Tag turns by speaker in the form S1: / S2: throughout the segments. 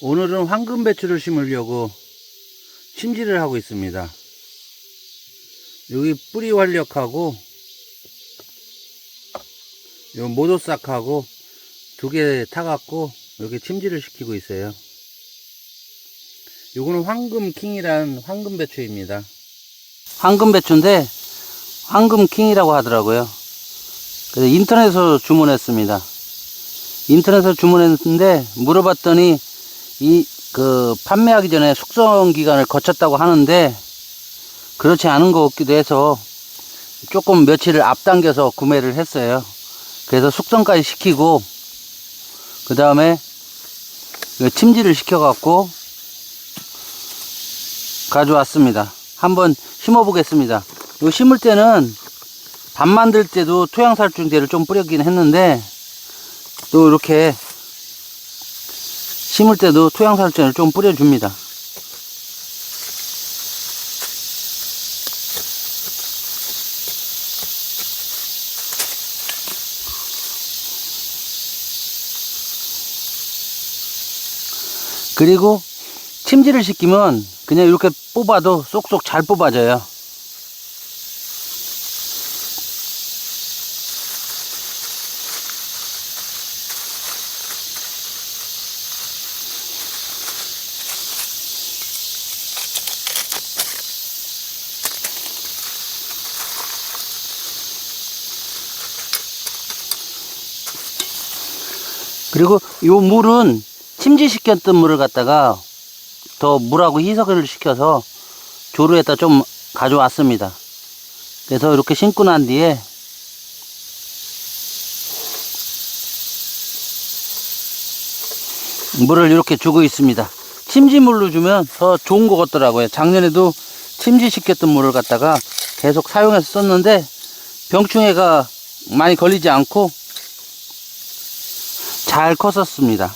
S1: 오늘은 황금 배추를 심으려고 심지를 하고 있습니다. 여기 뿌리 활력하고 요 모도싹하고 두 개 타갖고 여기 침지를 시키고 있어요. 요거는 황금킹이란 황금 배추입니다. 황금 배추인데 황금킹이라고 하더라고요. 그래서 인터넷에서 주문했습니다. 인터넷에서 주문했는데 물어봤더니 이 그 판매하기 전에 숙성 기간을 거쳤다고 하는데 그렇지 않은 것 같기도 해서 조금 며칠을 앞당겨서 구매를 했어요. 그래서 숙성까지 시키고 그 다음에 침지를 시켜갖고 가져왔습니다. 한번 심어 보겠습니다. 이 심을 때는 밥 만들 때도 토양살충제를 좀 뿌렸긴 했는데 또 이렇게 심을 때도 토양살충제를 좀 뿌려줍니다. 그리고 침지를 시키면 그냥 이렇게 뽑아도 쏙쏙 잘 뽑아져요. 그리고 요 물은 침지시켰던 물을 갖다가 더 물하고 희석을 시켜서 조루에다 좀 가져왔습니다. 그래서 이렇게 심고 난 뒤에 물을 이렇게 주고 있습니다. 침지물로 주면 더 좋은 것 같더라고요. 작년에도 침지시켰던 물을 갖다가 계속 사용해서 썼는데 병충해가 많이 걸리지 않고 잘 컸었습니다.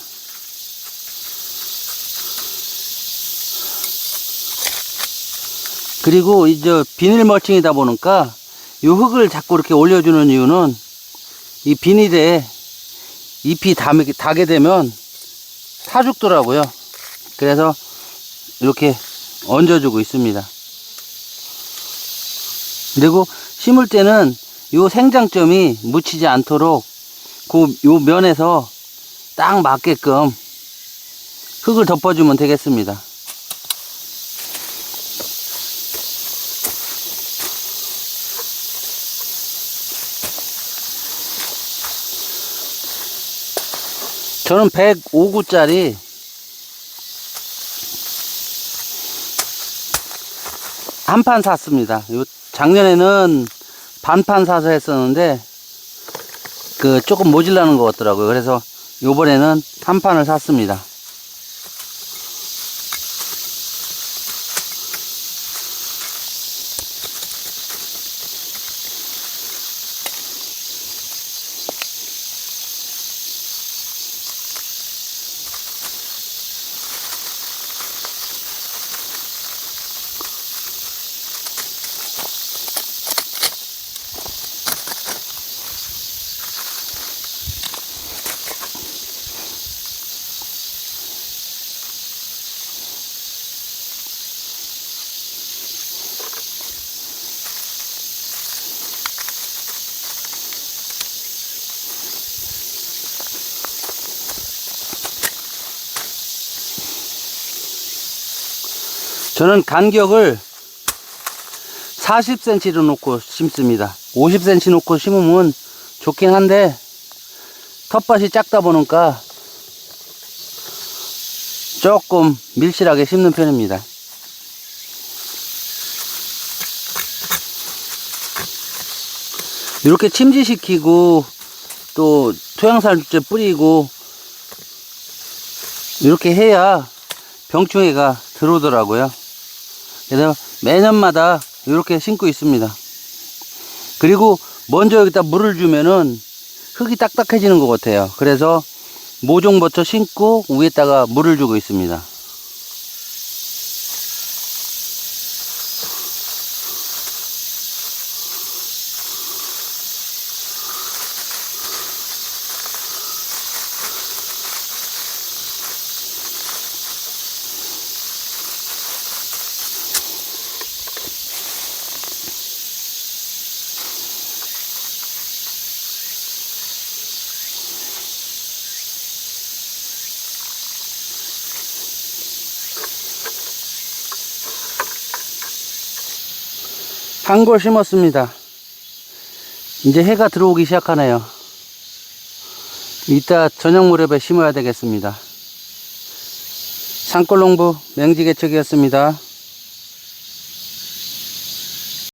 S1: 그리고 이제 비닐 멀칭이다 보니까 이 흙을 자꾸 이렇게 올려주는 이유는 이 비닐에 잎이 닿게, 되면 타 죽더라고요. 그래서 이렇게 얹어주고 있습니다. 그리고 심을 때는 이 생장점이 묻히지 않도록 그 요 면에서 딱 맞게끔 흙을 덮어주면 되겠습니다. 저는 105구짜리 한 판 샀습니다. 요 작년에는 반판 사서 했었는데 그 조금 모질라는 것 같더라고요. 그래서 요번에는 한 판을 샀습니다. 저는 간격을 40cm로 놓고 심습니다. 50cm 놓고 심으면 좋긴 한데 텃밭이 작다 보니까 조금 밀실하게 심는 편입니다. 이렇게 침지시키고 또 토양살제 뿌리고 이렇게 해야 병충해가 들어오더라고요. 그래서 매년마다 이렇게 심고 있습니다. 그리고 먼저 여기다 물을 주면은 흙이 딱딱해지는 것 같아요. 그래서 모종 버쳐 심고 위에다가 물을 주고 있습니다. 산골 심었습니다. 이제 해가 들어오기 시작하네요. 이따 저녁 무렵에 심어야 되겠습니다. 산골농부 맹지개척이었습니다.